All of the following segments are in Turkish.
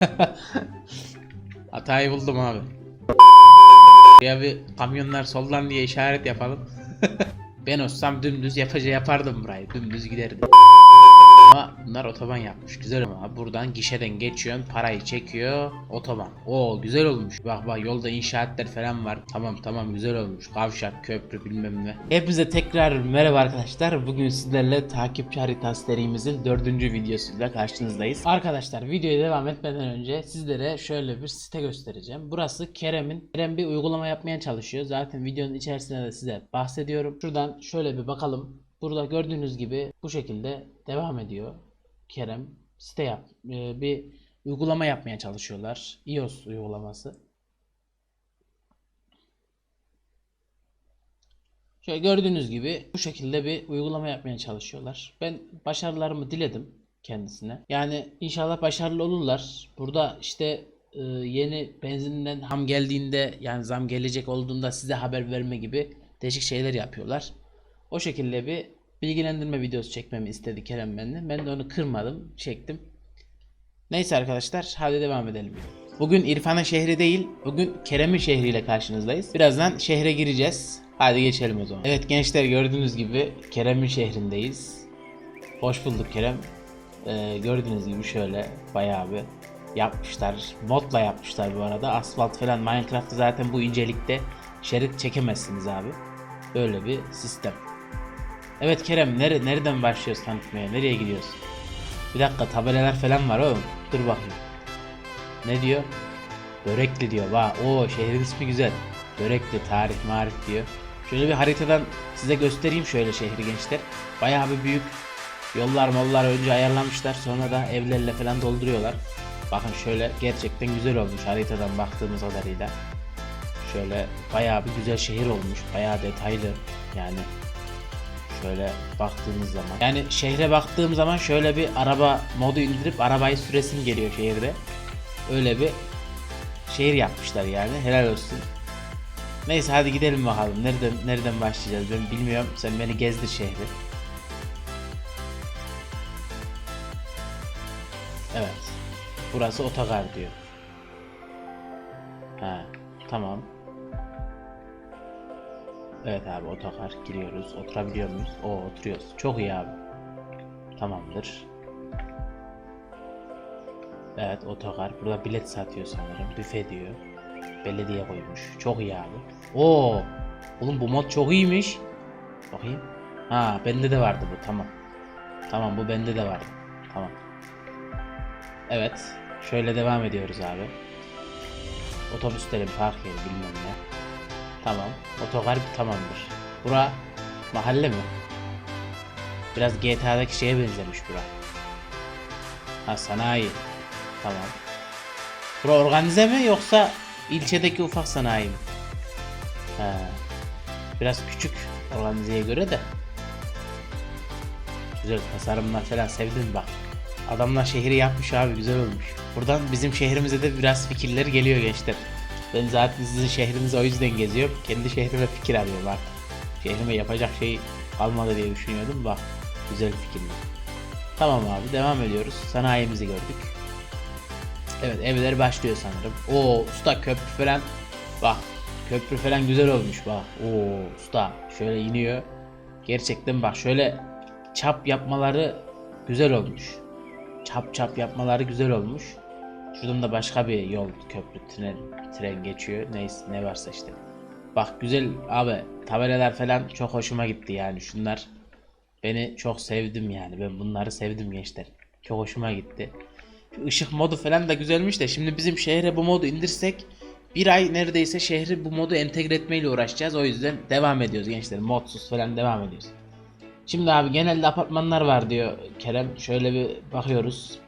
Hatayı buldum abi. Ya bir kamyonlar soldan diye işaret yapalım. ben olsam dümdüz yapaca yapardım burayı. Dümdüz giderdim. Ama bunlar otoban yapmış. Güzel ama buradan gişeden geçiyorsun, parayı çekiyor, otoban. Oo güzel olmuş. Bak bak yolda inşaatlar falan var. Tamam tamam güzel olmuş. Kavşak, köprü bilmem ne. Hepinize tekrar merhaba arkadaşlar. Bugün sizlerle takipçi haritası serimizin dördüncü videosuyla karşınızdayız. Arkadaşlar videoya devam etmeden önce sizlere şöyle bir site göstereceğim. Burası Kerem'in. Kerem bir uygulama yapmaya çalışıyor. Zaten videonun içerisinde de size bahsediyorum. Şuradan şöyle bir bakalım. Burada gördüğünüz gibi bu şekilde devam ediyor. Kerem site yap e, bir uygulama yapmaya çalışıyorlar. iOS uygulaması. Şöyle gördüğünüz gibi bu şekilde bir uygulama yapmaya çalışıyorlar. Ben başarılarımı diledim kendisine. Yani inşallah başarılı olurlar. Burada işte e, yeni benzinden ham geldiğinde yani zam gelecek olduğunda size haber verme gibi değişik şeyler yapıyorlar. O şekilde bir bilgilendirme videosu çekmemi istedi Kerem benden. Ben de onu kırmadım, çektim. Neyse arkadaşlar, hadi devam edelim. Bugün İrfan'ın şehri değil, bugün Kerem'in şehriyle karşınızdayız. Birazdan şehre gireceğiz. Hadi geçelim o zaman. Evet gençler gördüğünüz gibi Kerem'in şehrindeyiz. Hoş bulduk Kerem. Ee, gördüğünüz gibi şöyle bayağı bir yapmışlar. Modla yapmışlar bu arada. Asfalt falan Minecraft'ta zaten bu incelikte şerit çekemezsiniz abi. Böyle bir sistem. Evet Kerem nere nereden başlıyoruz tanıtmaya? Nereye gidiyoruz? Bir dakika tabelalar falan var oğlum. Dur bakayım. Ne diyor? Börekli diyor. Vay o şehrin ismi güzel. Börekli tarih marif diyor. Şöyle bir haritadan size göstereyim şöyle şehri gençler. Bayağı bir büyük yollar mollar önce ayarlamışlar. Sonra da evlerle falan dolduruyorlar. Bakın şöyle gerçekten güzel olmuş haritadan baktığımız kadarıyla. Şöyle bayağı bir güzel şehir olmuş. Bayağı detaylı yani şöyle baktığımız zaman. Yani şehre baktığım zaman şöyle bir araba modu indirip arabayı süresim geliyor şehirde. Öyle bir şehir yapmışlar yani. Helal olsun. Neyse hadi gidelim bakalım. Nereden nereden başlayacağız ben bilmiyorum. Sen beni gezdir şehri. Evet. Burası otogar diyor. Ha, tamam. Evet abi otogar giriyoruz. Oturabiliyor muyuz? Oo oturuyoruz. Çok iyi abi. Tamamdır. Evet otogar. Burada bilet satıyor sanırım. Büfe diyor. Belediye koymuş. Çok iyi abi. Oo. Oğlum bu mod çok iyiymiş. Bakayım. Ha bende de vardı bu tamam. Tamam bu bende de vardı. Tamam. Evet. Şöyle devam ediyoruz abi. Otobüslerin park yeri bilmem ne. Tamam. Otogar tamamdır. Bura mahalle mi? Biraz GTA'daki şeye benzemiş bura. Ha sanayi. Tamam. Bura organize mi yoksa ilçedeki ufak sanayi mi? Ha. Biraz küçük organizeye göre de. Güzel tasarımlar falan sevdim bak. Adamlar şehri yapmış abi güzel olmuş. Buradan bizim şehrimize de biraz fikirler geliyor gençler. Ben zaten sizin şehrinizi o yüzden geziyorum. Kendi şehrime fikir arıyorum artık. Şehrime yapacak şey kalmadı diye düşünüyordum. Bak güzel fikirler. Tamam abi devam ediyoruz. Sanayimizi gördük. Evet evler başlıyor sanırım. Oo usta köprü falan. Bak köprü falan güzel olmuş bak. Oo usta şöyle iniyor. Gerçekten bak şöyle çap yapmaları güzel olmuş. Çap çap yapmaları güzel olmuş. Şuradan da başka bir yol köprü tren, tren geçiyor. Neyse ne varsa işte. Bak güzel abi tabelalar falan çok hoşuma gitti yani şunlar. Beni çok sevdim yani ben bunları sevdim gençler. Çok hoşuma gitti. Şu ışık modu falan da güzelmiş de şimdi bizim şehre bu modu indirsek bir ay neredeyse şehri bu modu entegre etmeyle uğraşacağız. O yüzden devam ediyoruz gençler. Modsuz falan devam ediyoruz. Şimdi abi genelde apartmanlar var diyor Kerem. Şöyle bir bakıyoruz.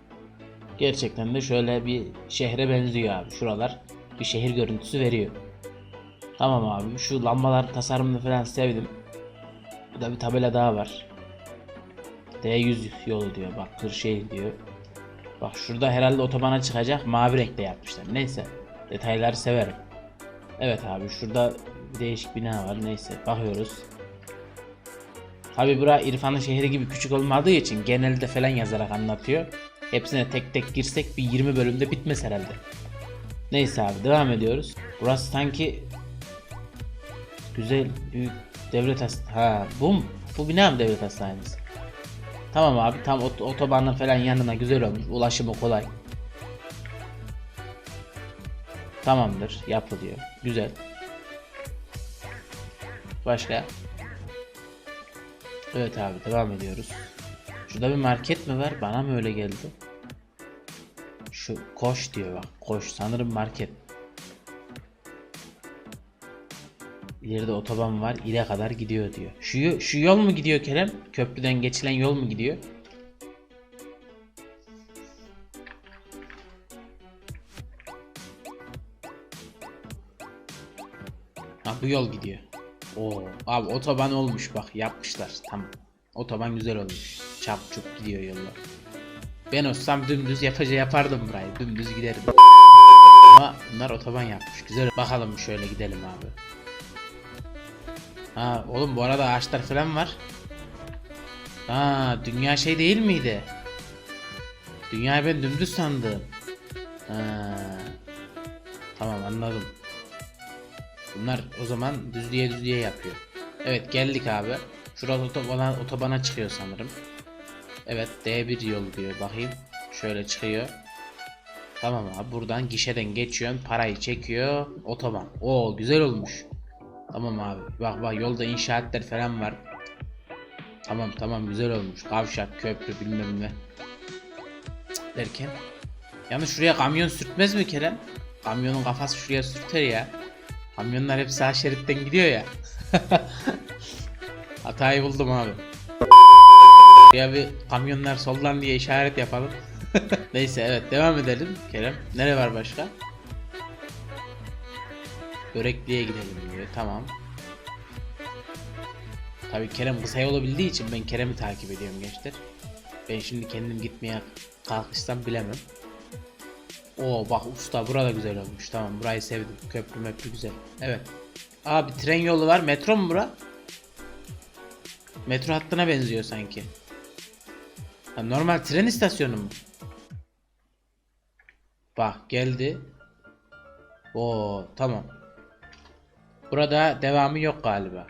Gerçekten de şöyle bir şehre benziyor abi. Şuralar bir şehir görüntüsü veriyor. Tamam abi şu lambalar tasarımını falan sevdim. Burada bir tabela daha var. D100 yolu diyor. Bak Kırşehir diyor. Bak şurada herhalde otobana çıkacak. Mavi renkte yapmışlar. Neyse. Detayları severim. Evet abi şurada değişik bina var. Neyse bakıyoruz. Tabi bura İrfan'ın şehri gibi küçük olmadığı için genelde falan yazarak anlatıyor. Hepsine tek tek girsek bir 20 bölümde bitmez herhalde. Neyse abi devam ediyoruz. Burası sanki güzel büyük devlet hastanesi. Ha bu mu? Bu bina mı devlet hastanesi? Tamam abi tam ot- otobanın falan yanına güzel olmuş. Ulaşımı kolay. Tamamdır yapılıyor. Güzel. Başka? Evet abi devam ediyoruz. Şurada bir market mi var? Bana mı öyle geldi? Şu koş diyor bak. Koş sanırım market. İleride otoban var. İle kadar gidiyor diyor. Şu, şu yol mu gidiyor Kerem? Köprüden geçilen yol mu gidiyor? Ha bu yol gidiyor. Oo abi otoban olmuş bak yapmışlar. Tamam. Otoban güzel olmuş. Çap çup gidiyor yollar. Ben olsam dümdüz yapaca yapardım burayı. Dümdüz giderim. Ama bunlar otoban yapmış. Güzel. Bakalım şöyle gidelim abi. Ha oğlum bu arada ağaçlar falan var. Ha dünya şey değil miydi? Dünyayı ben dümdüz sandım. Ha. Tamam anladım. Bunlar o zaman düzlüğe düzlüğe yapıyor. Evet geldik abi. Şurada otobana, otobana çıkıyor sanırım. Evet D1 yol diyor bakayım. Şöyle çıkıyor. Tamam abi buradan gişeden geçiyorsun parayı çekiyor otoban. Oo güzel olmuş. Tamam abi bak bak yolda inşaatlar falan var. Tamam tamam güzel olmuş. Kavşak köprü bilmem ne. Derken. Yani şuraya kamyon sürtmez mi Kerem? Kamyonun kafası şuraya sürter ya. Kamyonlar hep sağ şeritten gidiyor ya. Hatayı buldum abi. Buraya bir kamyonlar soldan diye işaret yapalım. Neyse evet devam edelim Kerem. Nere var başka? Börekliğe gidelim diyor. Tamam. Tabii Kerem kısa yol bildiği için ben Kerem'i takip ediyorum gençler. Ben şimdi kendim gitmeye kalkışsam bilemem. Oo bak usta burada güzel olmuş. Tamam burayı sevdim. Köprü möprü güzel. Evet. Abi tren yolu var. Metro mu bura? Metro hattına benziyor sanki. Ha, normal tren istasyonu mu? Bak geldi. Oo tamam. Burada devamı yok galiba.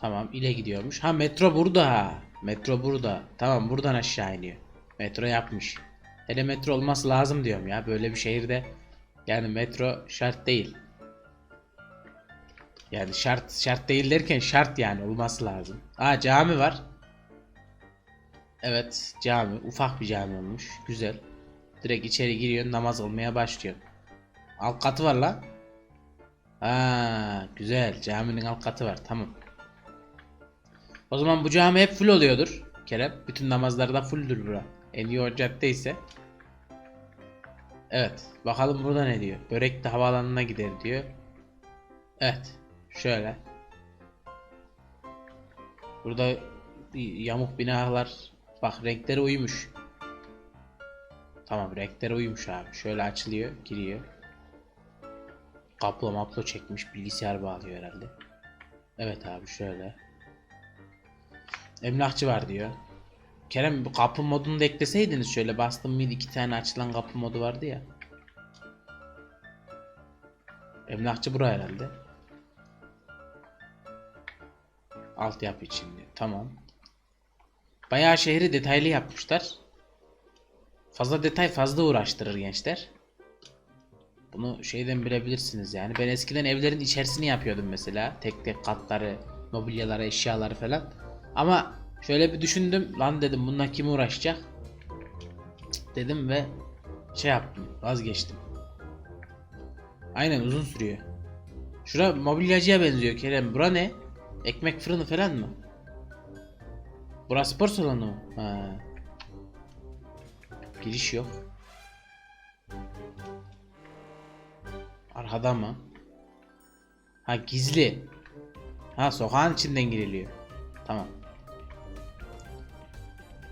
Tamam ile gidiyormuş. Ha metro burada. Metro burada. Tamam buradan aşağı iniyor. Metro yapmış. Hele metro olması lazım diyorum ya. Böyle bir şehirde yani metro şart değil. Yani şart şart değil derken şart yani olması lazım. Aa cami var. Evet cami. Ufak bir cami olmuş. Güzel. Direkt içeri giriyor namaz olmaya başlıyor. Alt katı var la. Ha güzel. Caminin alt katı var. Tamam. O zaman bu cami hep full oluyordur. Kerem. Bütün namazlarda fulldür bura. En iyi o cadde. Evet. Bakalım burada ne diyor. Börek de havaalanına gider diyor. Evet. Şöyle. Burada yamuk binalar. Bak renkleri uymuş. Tamam renkleri uymuş abi. Şöyle açılıyor. Giriyor. Kaplo maplo çekmiş. Bilgisayar bağlıyor herhalde. Evet abi şöyle. Emlakçı var diyor. Kerem kapı modunu da ekleseydiniz şöyle bastım mıydı iki tane açılan kapı modu vardı ya. Emlakçı bura herhalde. Altyapı için diyor. Tamam. Bayağı şehri detaylı yapmışlar. Fazla detay fazla uğraştırır gençler. Bunu şeyden bilebilirsiniz yani. Ben eskiden evlerin içerisini yapıyordum mesela. Tek tek katları, mobilyaları, eşyaları falan. Ama şöyle bir düşündüm. Lan dedim bununla kim uğraşacak? Dedim ve şey yaptım. Vazgeçtim. Aynen uzun sürüyor. Şura mobilyacıya benziyor Kerem. Bura ne? Ekmek fırını falan mı? Burası spor salonu mu? Ha. Giriş yok. Arkada mı? Ha gizli. Ha sokağın içinden giriliyor. Tamam.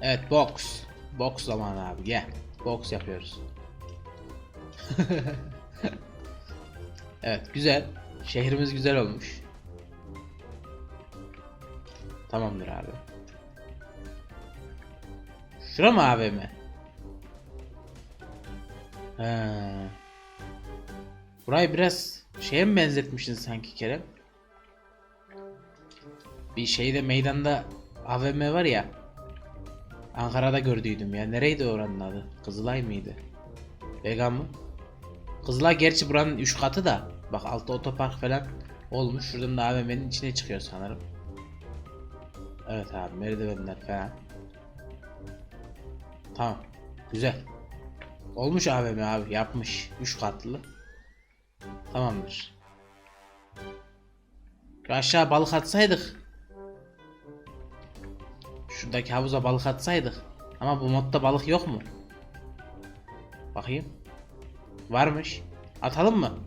Evet box. Box zamanı abi gel. Box yapıyoruz. evet güzel. Şehrimiz güzel olmuş. Tamamdır abi. Şura mı AVM? He. Burayı biraz şeye mi benzetmişsin sanki Kerem? Bir şeyde meydanda AVM var ya. Ankara'da gördüydüm ya. Nereydi oranın adı? Kızılay mıydı? Vegan mı? Kızılay gerçi buranın 3 katı da. Bak altta otopark falan olmuş. Şuradan da AVM'nin içine çıkıyor sanırım. Evet abi merdivenler falan. Tamam. Güzel. Olmuş AVM abi yapmış. 3 katlı. Tamamdır. Aşağı balık atsaydık. Şuradaki havuza balık atsaydık. Ama bu modda balık yok mu? Bakayım. Varmış. Atalım mı?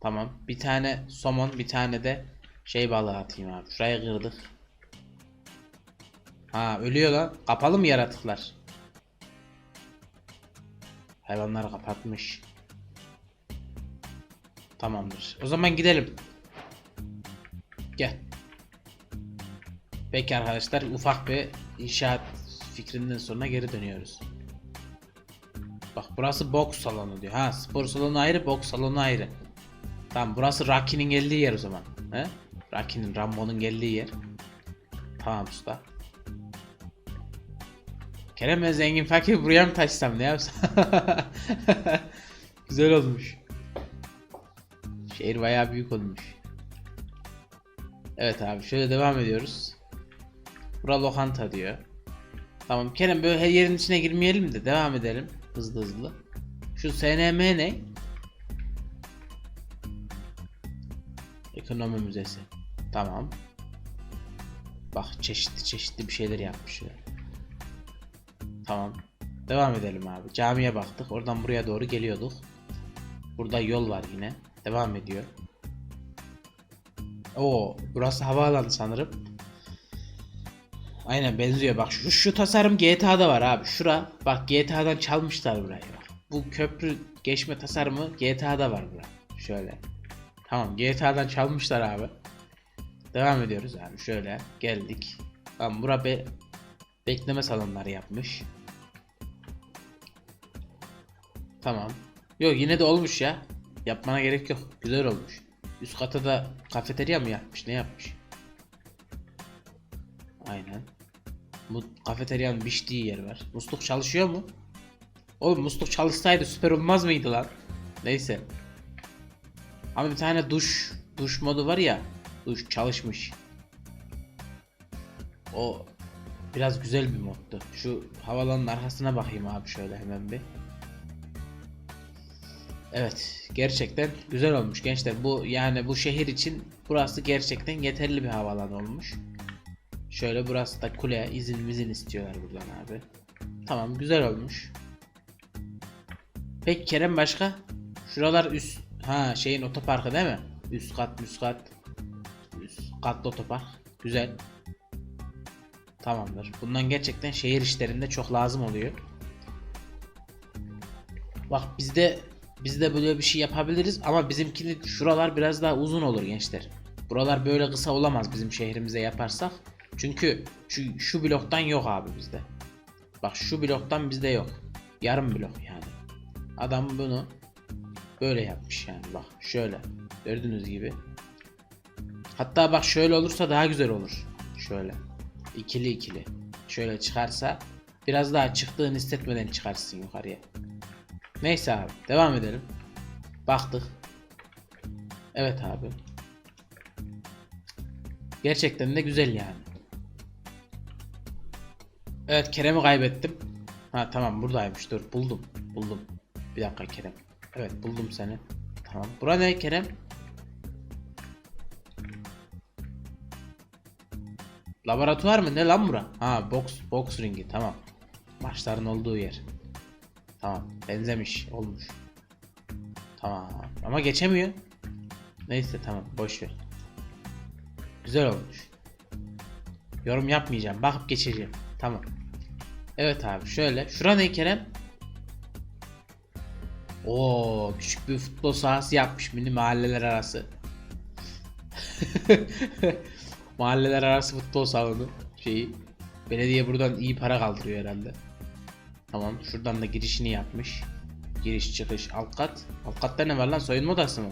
Tamam. Bir tane somon, bir tane de şey balığı atayım abi. Şurayı kırdık. Ha ölüyor lan. Kapalı mı yaratıklar? Hayvanları kapatmış. Tamamdır. O zaman gidelim. Gel. Peki arkadaşlar ufak bir inşaat fikrinden sonra geri dönüyoruz. Bak burası boks salonu diyor. Ha spor salonu ayrı, boks salonu ayrı. Tamam burası Rocky'nin geldiği yer o zaman. He? Rocky'nin, Rambo'nun geldiği yer. Tamam usta. Kerem ben zengin fakir buraya mı taşısam ne yapsam? Güzel olmuş. Şehir bayağı büyük olmuş. Evet abi şöyle devam ediyoruz. Bura lokanta diyor. Tamam Kerem böyle her yerin içine girmeyelim de devam edelim. Hızlı hızlı. Şu SNM ne? Ekonomi Müzesi. Tamam. Bak çeşitli çeşitli bir şeyler yapmışlar. Tamam. Devam edelim abi. Camiye baktık. Oradan buraya doğru geliyorduk. Burada yol var yine. Devam ediyor. Oo, burası havaalanı sanırım. Aynen benziyor. Bak şu, şu tasarım GTA'da var abi. Şura bak GTA'dan çalmışlar burayı. Bu köprü geçme tasarımı GTA'da var bura. Şöyle. Tamam GTA'dan çalmışlar abi. Devam ediyoruz abi. Şöyle geldik. Tamam bura be bekleme salonları yapmış. Tamam. Yok yine de olmuş ya. Yapmana gerek yok. Güzel olmuş. Üst kata da kafeterya mı yapmış? Ne yapmış? Aynen. Bu kafeteryanın biçtiği yer var. Musluk çalışıyor mu? Oğlum musluk çalışsaydı süper olmaz mıydı lan? Neyse. Ama bir tane duş duş modu var ya. Duş çalışmış. O biraz güzel bir moddu. Şu havalanın arkasına bakayım abi şöyle hemen bir. Evet, gerçekten güzel olmuş gençler. Bu yani bu şehir için burası gerçekten yeterli bir havalan olmuş. Şöyle burası da kule, izin izin istiyorlar buradan abi. Tamam, güzel olmuş. Peki Kerem başka? Şuralar üst ha şeyin otoparkı değil mi? Üst kat, üst kat. Üst katlı otopark. Güzel. Tamamdır. Bundan gerçekten şehir işlerinde çok lazım oluyor. Bak bizde biz de böyle bir şey yapabiliriz ama bizimkini şuralar biraz daha uzun olur gençler. Buralar böyle kısa olamaz bizim şehrimize yaparsak. Çünkü şu, şu bloktan yok abi bizde. Bak şu bloktan bizde yok. Yarım blok yani. Adam bunu böyle yapmış yani bak şöyle. Gördüğünüz gibi. Hatta bak şöyle olursa daha güzel olur. Şöyle. ikili ikili. Şöyle çıkarsa biraz daha çıktığını hissetmeden çıkarsın yukarıya. Neyse abi devam edelim. Baktık. Evet abi. Gerçekten de güzel yani. Evet Kerem'i kaybettim. Ha tamam buradaymış dur buldum. Buldum. Bir dakika Kerem. Evet buldum seni. Tamam. Bura ne Kerem? Laboratuvar mı? Ne lan bura? Ha box box ringi tamam. Maçların olduğu yer. Tamam. Benzemiş. Olmuş. Tamam. Ama geçemiyor. Neyse tamam. Boş ver. Güzel olmuş. Yorum yapmayacağım. Bakıp geçeceğim. Tamam. Evet abi şöyle. Şura ne Kerem? Oo küçük bir futbol sahası yapmış mini mahalleler arası. mahalleler arası futbol salonu. şeyi. Belediye buradan iyi para kaldırıyor herhalde. Tamam şuradan da girişini yapmış. Giriş çıkış alt kat. Alt katta ne var lan soyunma odası mı?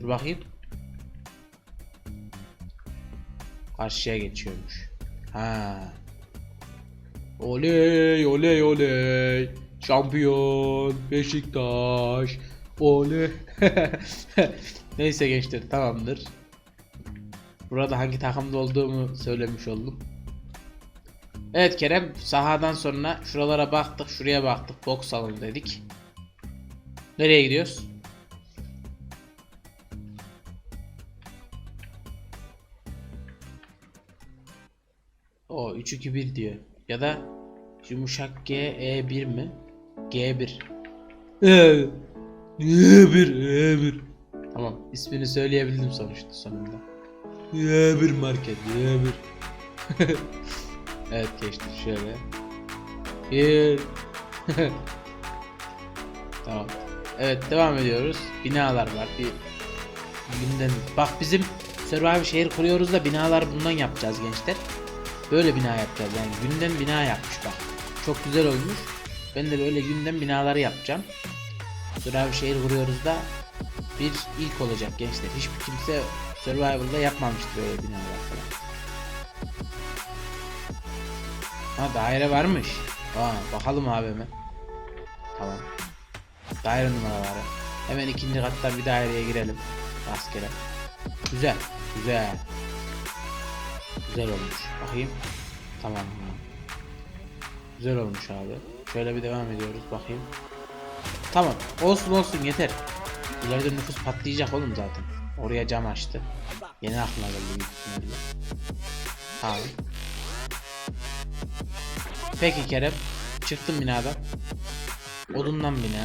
Dur bakayım. Karşıya geçiyormuş. Ha. Oley oley oley. Şampiyon Beşiktaş. Oley. Neyse gençler tamamdır. Burada hangi takımda olduğumu söylemiş oldum. Evet Kerem sahadan sonra şuralara baktık şuraya baktık boks salonu dedik. Nereye gidiyoruz? O 3-2-1 diyor. Ya da yumuşak G E1 mi? G1. E, E1 E1. Tamam ismini söyleyebildim sonuçta sonunda. E1 market E1. evet geçti şöyle. Bir. tamam. Evet devam ediyoruz. Binalar var. Bir günden bak bizim Survivor şehir kuruyoruz da binalar bundan yapacağız gençler. Böyle bina yapacağız yani günden bina yapmış bak. Çok güzel olmuş. Ben de böyle günden binaları yapacağım. Survivor şehir kuruyoruz da bir ilk olacak gençler. Hiçbir kimse Survival'da yapmamıştır böyle binalar falan. Ha daire varmış. Aa bakalım abi hemen. Tamam. Daire numaraları. Hemen ikinci kattan bir daireye girelim. Rastgele. Güzel. Güzel. Güzel olmuş. Bakayım. Tamam. Güzel olmuş abi. Şöyle bir devam ediyoruz. Bakayım. Tamam. Olsun olsun yeter. İleride nüfus patlayacak oğlum zaten. Oraya cam açtı. Yeni aklına geldi büyük. Tamam. Peki Kerem. Çıktım binadan. Odundan bina.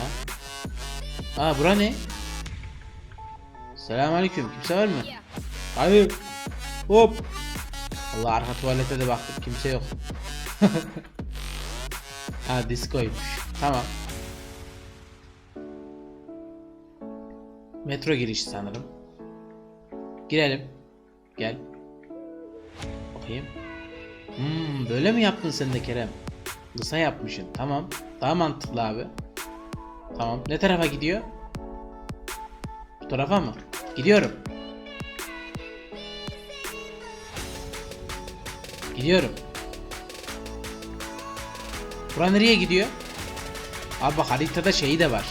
Aa bura ne? Selamünaleyküm. Kimse var mı? Hayır. Hop. Allah arka tuvalete de baktım kimse yok. ha diskoymuş. Tamam. Metro girişi sanırım. Girelim. Gel. Bakayım. Hmm, böyle mi yaptın sen de Kerem? Kısa yapmışsın. Tamam. Daha mantıklı abi. Tamam. Ne tarafa gidiyor? Bu tarafa mı? Gidiyorum. Gidiyorum. Bura nereye gidiyor? Abi bak haritada şeyi de var.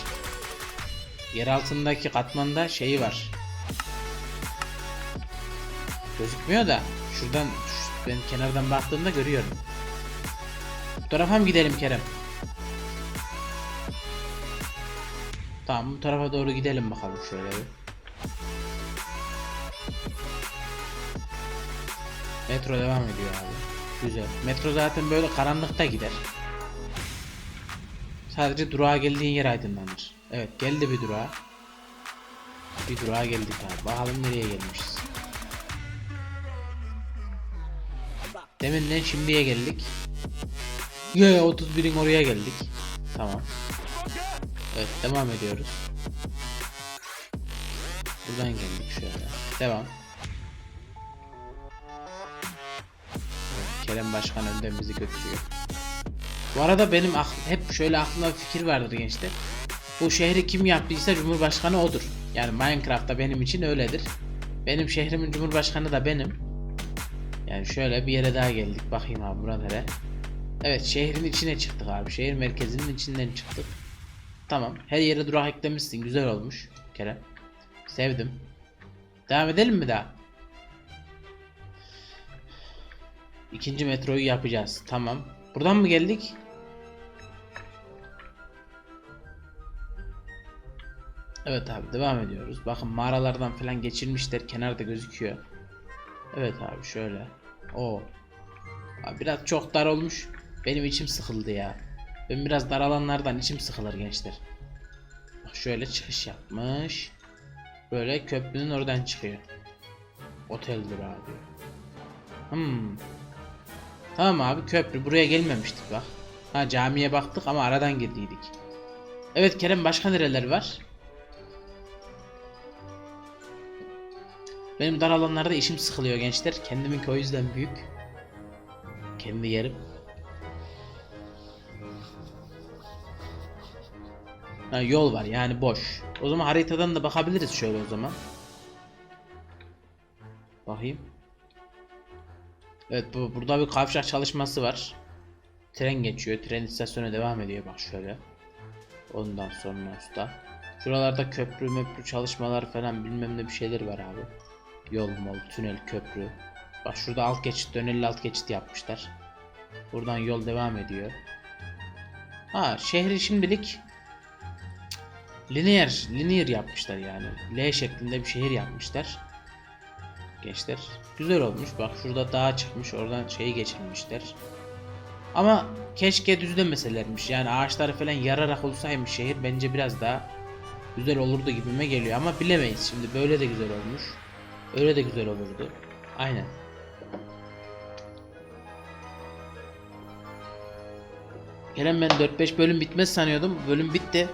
Yer altındaki katmanda şeyi var. Gözükmüyor da şuradan şu- ben kenardan baktığımda görüyorum. Bu tarafa mı gidelim Kerem? Tamam bu tarafa doğru gidelim bakalım şöyle bir. Metro devam ediyor abi. Güzel. Metro zaten böyle karanlıkta gider. Sadece durağa geldiğin yer aydınlanır. Evet geldi bir durağa. Bir durağa geldik abi. Bakalım nereye gelmişiz. Deminden şimdiye geldik. Ye 31'in oraya geldik. Tamam. Evet devam ediyoruz. Buradan geldik şöyle. Devam. Evet, Kerem Başkan önden bizi götürüyor. Bu arada benim hep şöyle aklımda bir fikir vardır gençler. Bu şehri kim yaptıysa Cumhurbaşkanı odur. Yani Minecraft'ta benim için öyledir. Benim şehrimin Cumhurbaşkanı da benim. Yani şöyle bir yere daha geldik. Bakayım abi bura nere? Evet şehrin içine çıktık abi. Şehir merkezinin içinden çıktık. Tamam. Her yere durak eklemişsin. Güzel olmuş. Kerem. Sevdim. Devam edelim mi daha? İkinci metroyu yapacağız. Tamam. Buradan mı geldik? Evet abi devam ediyoruz. Bakın mağaralardan falan geçirmişler. Kenarda gözüküyor. Evet abi şöyle. O. Biraz çok dar olmuş. Benim içim sıkıldı ya. Ben biraz dar alanlardan içim sıkılır gençler. Bak şöyle çıkış yapmış. Böyle köprünün oradan çıkıyor. Oteldir abi. Hmm. Tamam abi köprü buraya gelmemiştik bak. Ha camiye baktık ama aradan girdiydik. Evet Kerem başka nereler var? Benim dar alanlarda işim sıkılıyor gençler. Kendiminki o yüzden büyük. kendi yerim. Ha, yol var yani boş. O zaman haritadan da bakabiliriz şöyle o zaman. Bakayım. Evet bu burada bir kavşak çalışması var. Tren geçiyor. Tren istasyona devam ediyor bak şöyle. Ondan sonra usta. Şuralarda köprü möprü çalışmalar falan bilmem ne bir şeyler var abi. Yol mol, tünel, köprü. Bak şurada alt geçit, dönelli alt geçit yapmışlar. Buradan yol devam ediyor. Ha şehri şimdilik lineer, lineer yapmışlar yani. L şeklinde bir şehir yapmışlar. Gençler. Güzel olmuş. Bak şurada dağ çıkmış. Oradan şeyi geçirmişler. Ama keşke düzlemeselermiş. Yani ağaçları falan yararak olsaymış şehir bence biraz daha güzel olurdu gibime geliyor. Ama bilemeyiz şimdi. Böyle de güzel olmuş. Öyle de güzel olurdu. Aynen. Kerem ben 4-5 bölüm bitmez sanıyordum. Bölüm bitti.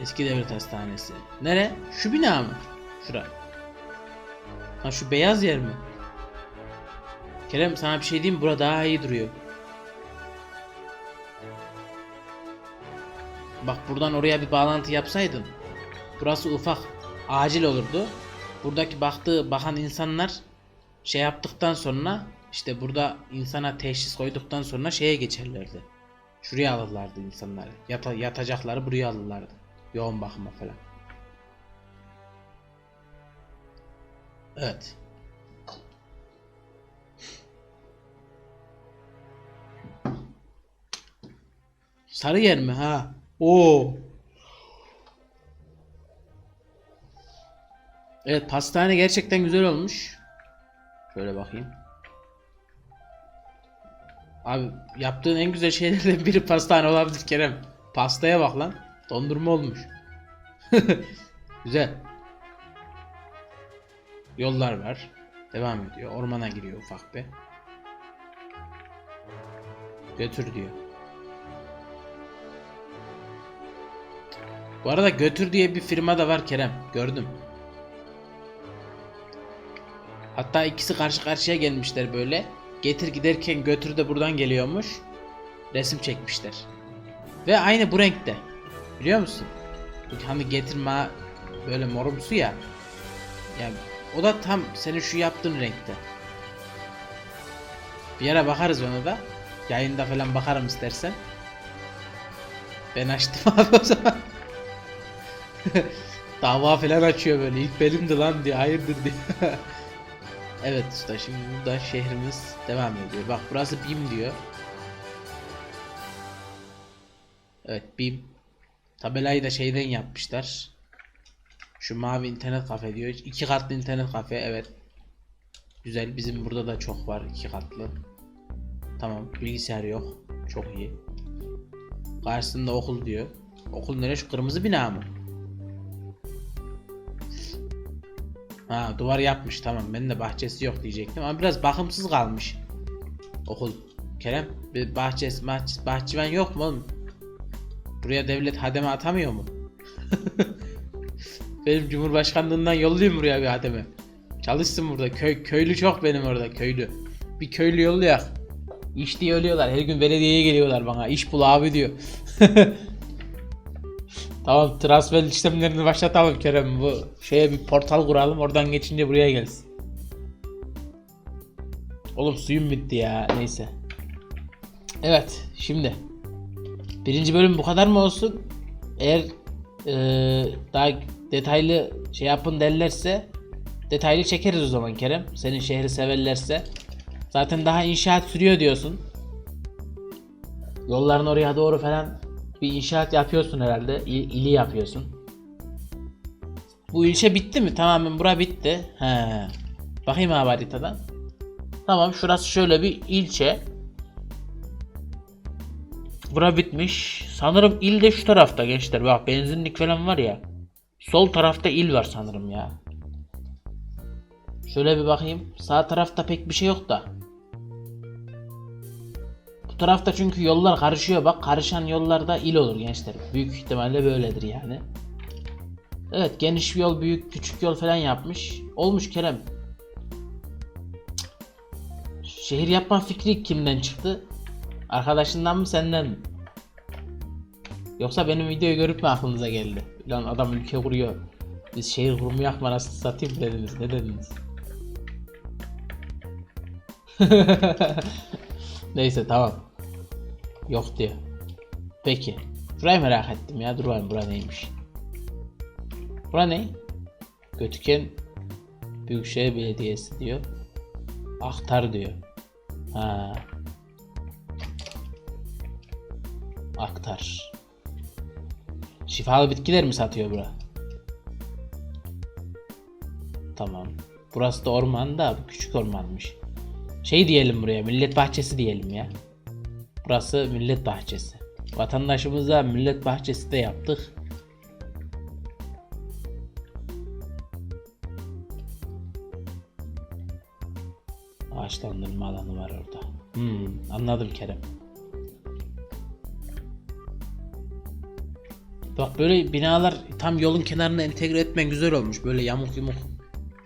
Eski devlet hastanesi. Nere? Şu bina mı? Şura. Ha şu beyaz yer mi? Kerem sana bir şey diyeyim? Bura daha iyi duruyor. Bak buradan oraya bir bağlantı yapsaydın. Burası ufak. Acil olurdu. Buradaki baktığı bakan insanlar şey yaptıktan sonra işte burada insana teşhis koyduktan sonra şeye geçerlerdi. Şuraya alırlardı insanları. Yata, yatacakları buraya alırlardı. Yoğun bakıma falan. Evet. Sarı yer mi ha? Oo. Evet pastane gerçekten güzel olmuş. Şöyle bakayım. Abi yaptığın en güzel şeylerden biri pastane olabilir Kerem. Pastaya bak lan. Dondurma olmuş. güzel. Yollar var. Devam ediyor. Ormana giriyor ufak bir. Götür diyor. Bu arada Götür diye bir firma da var Kerem. Gördüm. Hatta ikisi karşı karşıya gelmişler böyle. Getir giderken Götür de buradan geliyormuş. Resim çekmişler. Ve aynı bu renkte. Biliyor musun? Hani getirme böyle morumsu ya. Yani o da tam senin şu yaptığın renkte. Bir ara bakarız ona da. Yayında falan bakarım istersen. Ben açtım abi o zaman. Dava falan açıyor böyle. İlk benimdi lan diye. Hayırdır diye. evet usta şimdi burada şehrimiz devam ediyor. Bak burası BİM diyor. Evet BİM. Tabelayı da şeyden yapmışlar. Şu mavi internet kafe diyor. İki katlı internet kafe evet. Güzel bizim burada da çok var iki katlı. Tamam bilgisayar yok. Çok iyi. Karşısında okul diyor. Okul nere şu kırmızı bina mı? Ha duvar yapmış tamam ben de bahçesi yok diyecektim ama biraz bakımsız kalmış. Okul. Kerem bir bahçesi bahçesi bahçıvan yok mu oğlum? Buraya devlet hademe atamıyor mu? benim cumhurbaşkanlığından yollayayım buraya bir hademe. Çalışsın burada. Köy, köylü çok benim orada köylü. Bir köylü yollayak. İş diye ölüyorlar. Her gün belediyeye geliyorlar bana. İş bul abi diyor. tamam transfer işlemlerini başlatalım Kerem. Bu şeye bir portal kuralım. Oradan geçince buraya gelsin. Oğlum suyum bitti ya. Neyse. Evet. Şimdi. Birinci bölüm bu kadar mı olsun? Eğer eee, daha detaylı şey yapın derlerse detaylı çekeriz o zaman Kerem. Senin şehri severlerse. Zaten daha inşaat sürüyor diyorsun. Yolların oraya doğru falan bir inşaat yapıyorsun herhalde. İl, ili yapıyorsun. Bu ilçe bitti mi? Tamamen bura bitti. He. Bakayım abi haritadan. Tamam şurası şöyle bir ilçe. Bura bitmiş. Sanırım il de şu tarafta gençler. Bak benzinlik falan var ya. Sol tarafta il var sanırım ya. Şöyle bir bakayım. Sağ tarafta pek bir şey yok da. Bu tarafta çünkü yollar karışıyor. Bak karışan yollarda il olur gençler. Büyük ihtimalle böyledir yani. Evet geniş yol, büyük, küçük yol falan yapmış. Olmuş Kerem. Şehir yapma fikri kimden çıktı? Arkadaşından mı senden mi? Yoksa benim videoyu görüp mü aklınıza geldi? Lan adam ülke kuruyor. Biz şehir kurmayak mı anasını satayım dediniz. Ne dediniz? Neyse tamam. Yok diyor. Peki. Burayı merak ettim ya. Dur bakayım bura neymiş. Bura ne? Götüken Büyükşehir Belediyesi diyor. Aktar diyor. Ha. Aktar. Şifalı bitkiler mi satıyor bura? Tamam. Burası da orman da küçük ormanmış. Şey diyelim buraya millet bahçesi diyelim ya. Burası millet bahçesi. Vatandaşımıza millet bahçesi de yaptık. Ağaçlandırma alanı var orada. Hmm, anladım Kerem. Bak böyle binalar tam yolun kenarına entegre etmen güzel olmuş. Böyle yamuk yumuk.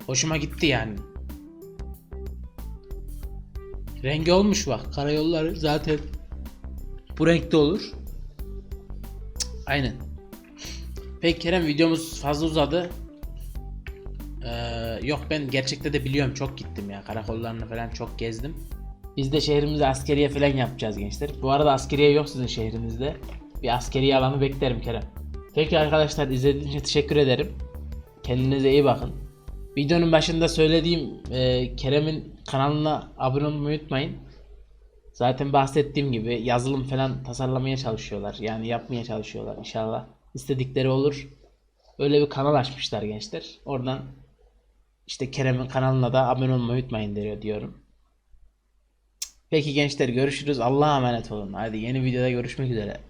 Hoşuma gitti yani. Rengi olmuş bak. Karayolları zaten bu renkte olur. Aynen. Peki Kerem videomuz fazla uzadı. Ee, yok ben gerçekte de biliyorum çok gittim ya. Karakollarını falan çok gezdim. Biz de şehrimize askeriye falan yapacağız gençler. Bu arada askeriye yok sizin şehrinizde. Bir askeriye alanı beklerim Kerem. Peki arkadaşlar izlediğiniz için teşekkür ederim. Kendinize iyi bakın. Videonun başında söylediğim e, Kerem'in kanalına abone olmayı unutmayın. Zaten bahsettiğim gibi yazılım falan tasarlamaya çalışıyorlar. Yani yapmaya çalışıyorlar inşallah. İstedikleri olur. Öyle bir kanal açmışlar gençler. Oradan işte Kerem'in kanalına da abone olmayı unutmayın diyor, diyorum. Peki gençler görüşürüz. Allah'a emanet olun. Hadi yeni videoda görüşmek üzere.